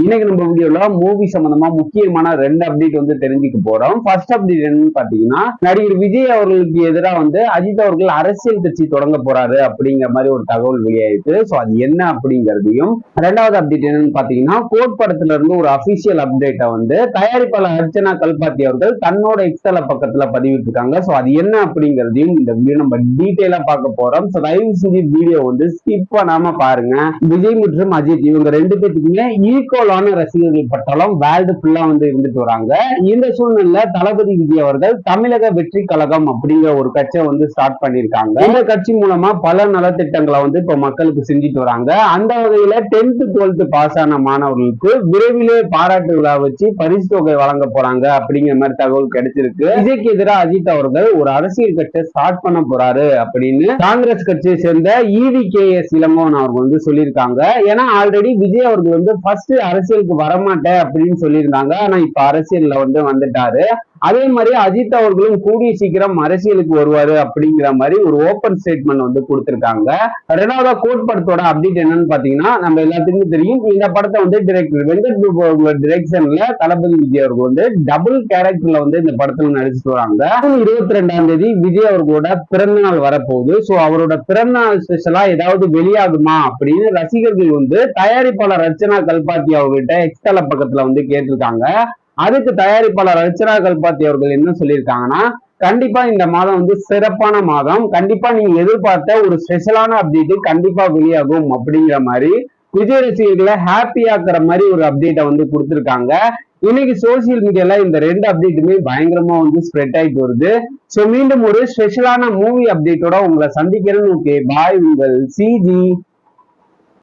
இன்னைக்கு நம்ம வீடியோல மூவி சம்பந்தமா முக்கியமான ரெண்டு அப்டேட் வந்து தெரிஞ்சுக்க போறோம். ஃபர்ஸ்ட் அப்டேட் என்னன்னு பாத்தீங்கன்னா நடிகர் விஜய் அவர்களுக்கு எதிராக வந்து அஜித் அவர்கள் அரசியல் கட்சி தொடங்க போறாரு அப்படிங்கிற மாதிரி ஒரு தகவல் வெளியாயிருக்கு. சோ அது என்ன அப்படிங்கறதையும் ரெண்டாவது அப்டேட் என்னன்னு பாத்தீங்கன்னா கோட் படத்துல இருந்து ஒரு அபிஷியல் அப்டேட்டை வந்து தயாரிப்பாளர் அர்ச்சனா கல்பாத்தி அவர்கள் தன்னோட எக்ஸ்தல பக்கத்துல பதிவிட்டிருக்காங்க. சோ அது என்ன அப்படிங்கறதையும் இந்த வீடியோ நம்ம டீட்டெயிலா பார்க்க போறோம். சோ தயவு செஞ்சு வீடியோ வந்து ஸ்கிப் பண்ணாம பாருங்க. விஜய் மற்றும் அஜித் இவங்க ரெண்டு பேத்துக்குமே பெரும்பாலான ரசிகர்கள் பட்டாலும் வேர்ல்டு ஃபுல்லா வந்து இருந்துட்டு வராங்க. இந்த சூழ்நிலை தளபதி விஜய் அவர்கள் தமிழக வெற்றி கழகம் அப்படிங்கிற ஒரு கட்சியை வந்து ஸ்டார்ட் பண்ணிருக்காங்க இந்த கட்சி மூலமா பல நலத்திட்டங்களை வந்து இப்ப மக்களுக்கு செஞ்சுட்டு வராங்க. அந்த வகையில டென்த் டுவெல்த் பாஸ் ஆன மாணவர்களுக்கு விரைவிலே பாராட்டு விழா வச்சு பரிசு தொகை வழங்க போறாங்க அப்படிங்கிற மாதிரி தகவல் கிடைச்சிருக்கு. விஜய்க்கு எதிராக அஜித் அவர்கள் ஒரு அரசியல் கட்சியை ஸ்டார்ட் பண்ண போறாரு அப்படின்னு காங்கிரஸ் கட்சியை சேர்ந்த இவி கே எஸ் இளங்கோவன் அவர்கள் வந்து சொல்லியிருக்காங்க. ஏன்னா ஆல்ரெடி விஜய் அவர்கள் வந்து ஃபர்ஸ்ட் அரசியலுக்கு வரமாட்டேன் அப்படின்னு சொல்லியிருந்தாங்க. ஆனா இப்ப அரசியல்ல வந்து வந்துட்டாரு. அதே மாதிரி அஜித் அவர்களும் கூடிய சீக்கிரம் அரசியலுக்கு வருவாரு அப்படிங்கிற மாதிரி ஒரு ஓப்பன் ஸ்டேட்மெண்ட் வந்து கொடுத்திருக்காங்க. ரெண்டாவதா கோட் படத்தோட அப்டேட் என்னன்னு பாத்தீங்கன்னா நம்ம எல்லாத்துக்குமே தெரியும். இந்த படத்தை வந்து டிரெக்டர் வெங்கட் பிரபு அவர்களோட டிரெக்ஷன்ல தளபதி விஜய் அவர்கள் வந்து டபுள் கேரக்டர்ல வந்து இந்த படத்துல நடிச்சிட்டு வராங்க. இருபத்தி ரெண்டாம் தேதி விஜய் அவர்களோட பிறந்த நாள் வரப்போகுது. சோ அவரோட பிறந்த நாள் ஸ்பெஷலா ஏதாவது வெளியாகுமா அப்படின்னு ரசிகர்கள் வந்து தயாரிப்பாளர் ரச்சனா கல்பாத்தி அவர்கிட்ட எக்ஸ்தல பக்கத்துல வந்து கேட்டிருக்காங்க. அதுக்கு தயாரிப்பாளர் ரச்சனா கல்பாத்தி அவர்கள் என்ன சொல்லியிருக்காங்கன்னா கண்டிப்பா இந்த மாதம் வந்து சிறப்பான மாதம். கண்டிப்பா நீங்க எதிர்பார்த்த ஒரு ஸ்பெஷலான அப்டேட் கண்டிப்பா வெளியாகும் அப்படிங்கிற மாதிரி விஜய் ரசிகர்களை ஹாப்பி ஆக்குற மாதிரி ஒரு அப்டேட்டை வந்து கொடுத்துருக்காங்க. இன்னைக்கு சோசியல் மீடியால இந்த ரெண்டு அப்டேட்டுமே பயங்கரமா வந்து ஸ்ப்ரெட் ஆயிட்டு வருது. சோ மீண்டும் ஒரு ஸ்பெஷலான மூவி அப்டேட்டோட உங்களை சந்திக்கிறேன்னு ஓகே பாய் உங்கள் சிஜி